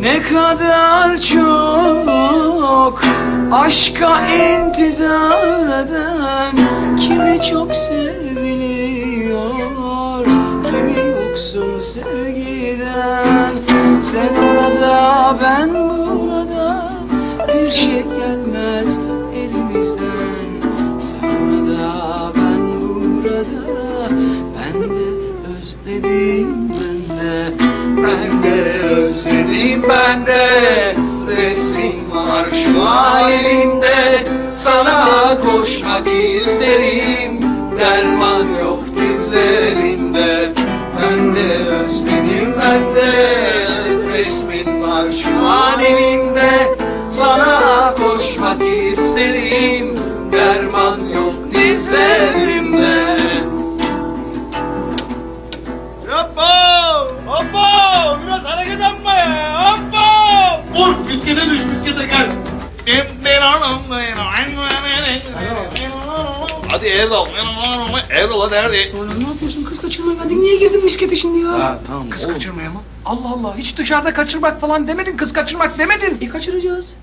Ne kadar çok aşka intizar eden Kimi çok seviliyor Kimi yoksun sevgiden. Sen orada ben burada Bir şey gelmez elimizden. Sen orada ben burada Ben de özledim ben özledim ben de Resim var şu an elimde Sana koşmak isterim Derman yok dizlerimde Ben de özledim ben de Resmin var şu an elimde Sana koşmak isterim Derman yok dizlerimde Hoppa! Hoppa! Biraz hareket yapma ya! Hadi Erdal. Erdal hadi hadi. Ne yapıyorsun kız kaçırmaya geldik niye girdin miskete şimdi ya? tamam. Kız kaçırmaya mı? Allah Allah hiç dışarıda kaçırmak falan demedin kız kaçırmak demedin. E kaçıracağız.